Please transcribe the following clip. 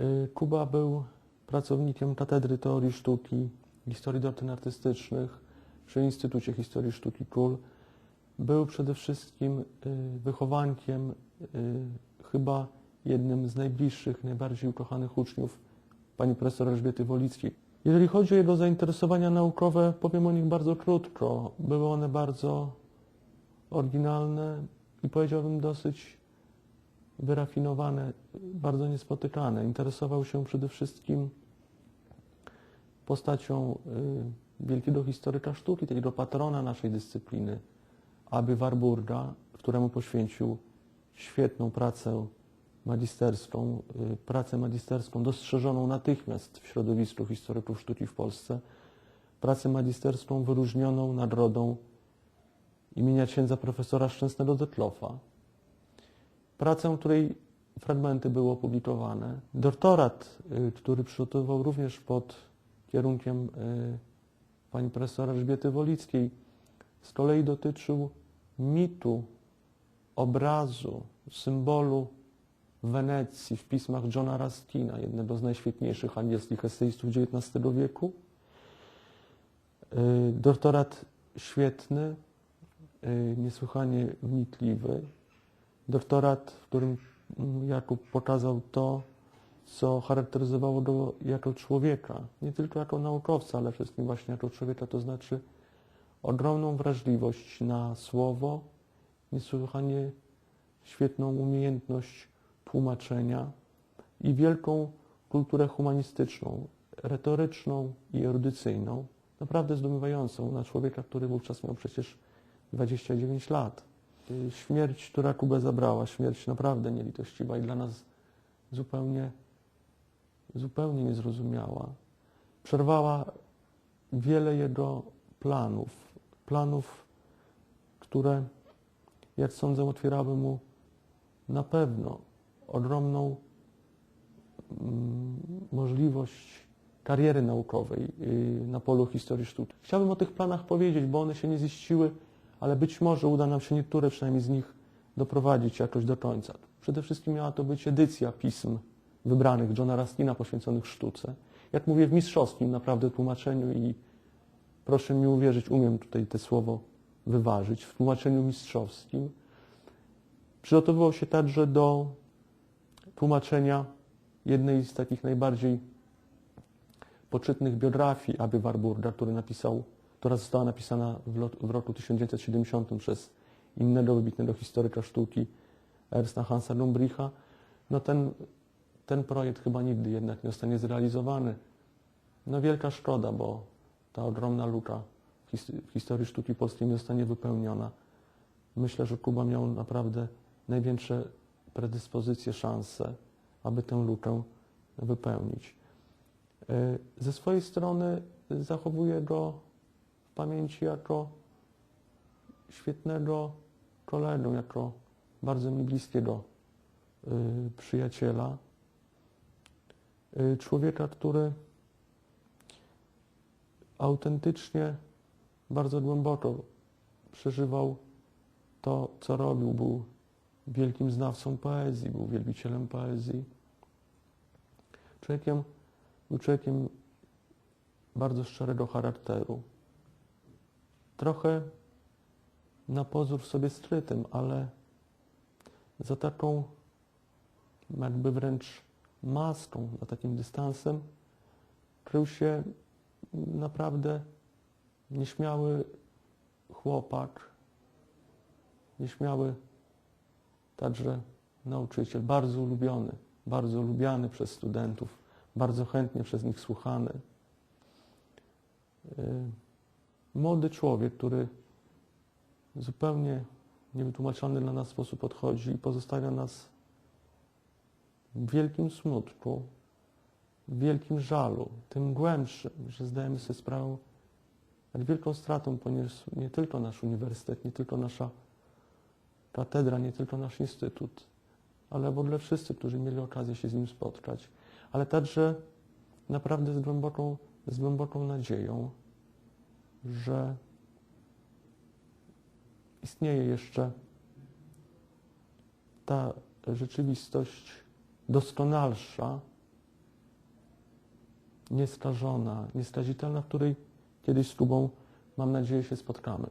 Y, Kuba był pracownikiem Katedry Teorii Sztuki, Historii Doktrin Artystycznych przy Instytucie Historii Sztuki KUL. Był przede wszystkim y, wychowankiem, y, chyba jednym z najbliższych, najbardziej ukochanych uczniów pani profesor Elżbiety Wolickiej. Jeżeli chodzi o jego zainteresowania naukowe, powiem o nich bardzo krótko. Były one bardzo oryginalne i powiedziałbym dosyć wyrafinowane, bardzo niespotykane. Interesował się przede wszystkim postacią y, wielkiego historyka sztuki, takiego patrona naszej dyscypliny, Aby Warburga, któremu poświęcił świetną pracę magisterską, y, pracę magisterską dostrzeżoną natychmiast w środowisku historyków sztuki w Polsce, pracę magisterską wyróżnioną nagrodą imienia księdza profesora Szczęsnego Detlofa. Pracę, której fragmenty były opublikowane. Doktorat, y, który przygotowywał również pod kierunkiem y, pani profesora Elżbiety Wolickiej, z kolei dotyczył mitu, obrazu, symbolu Wenecji w pismach Johna Ruskina, jednego z najświetniejszych angielskich eseistów XIX wieku. Y, Doktorat świetny, niesłychanie wnikliwy. Doktorat, w którym mm, Jakub pokazał to, co charakteryzowało go jako człowieka, nie tylko jako naukowca, ale wszystkim właśnie jako człowieka, to znaczy ogromną wrażliwość na słowo, niesłychanie świetną umiejętność tłumaczenia i wielką kulturę humanistyczną, retoryczną i erudycyjną, naprawdę zdumiewającą na człowieka, który wówczas miał przecież 29 lat. Y, Śmierć, która Kubę zabrała, śmierć naprawdę nielitościwa i dla nas zupełnie, zupełnie niezrozumiała, przerwała wiele jego planów, planów, które, jak sądzę, otwierały mu na pewno ogromną mm, możliwość kariery naukowej y, na polu historii sztuki. Chciałbym o tych planach powiedzieć, bo one się nie ziściły, ale być może uda nam się niektóre przynajmniej z nich doprowadzić jakoś do końca. Przede wszystkim miała to być edycja pism wybranych Johna Rustina poświęconych sztuce. Jak mówię, w mistrzowskim naprawdę tłumaczeniu i proszę mi uwierzyć, umiem tutaj te słowo wyważyć, w tłumaczeniu mistrzowskim. Przygotowywał się także do tłumaczenia jednej z takich najbardziej poczytnych biografii Aby Warburga, który napisał, która została napisana w, lot, w roku 1970 przez innego wybitnego historyka sztuki Ernsta Hansa Lumbricha. No ten, ten projekt chyba nigdy jednak nie zostanie zrealizowany. No wielka szkoda, bo ta ogromna luka w his- w historii sztuki polskiej nie zostanie wypełniona. Myślę, że Kuba miał naprawdę największe predyspozycje, szanse, aby tę lukę wypełnić. E, Ze swojej strony zachowuję go pamięci jako świetnego kolegę, jako bardzo mi bliskiego y, przyjaciela. Y, Człowieka, który autentycznie, bardzo głęboko przeżywał to, co robił. Był wielkim znawcą poezji, był wielbicielem poezji. Człowiekiem, był człowiekiem bardzo szczerego charakteru. Trochę na pozór sobie skrytym, ale za taką jakby wręcz maską, za takim dystansem krył się naprawdę nieśmiały chłopak, nieśmiały także nauczyciel, bardzo ulubiony, bardzo lubiany przez studentów, bardzo chętnie przez nich słuchany. Młody człowiek, który zupełnie niewytłumaczony dla nas sposób odchodzi i pozostawia nas w wielkim smutku, w wielkim żalu, tym głębszym, że zdajemy sobie sprawę, jak wielką stratą poniósł nie tylko nasz uniwersytet, nie tylko nasza katedra, nie tylko nasz instytut, ale w ogóle wszyscy, którzy mieli okazję się z nim spotkać, ale także naprawdę z głęboką, z głęboką nadzieją, że istnieje jeszcze ta rzeczywistość doskonalsza, nieskażona, nieskazitelna, w której kiedyś z Kubą, mam nadzieję, się spotkamy.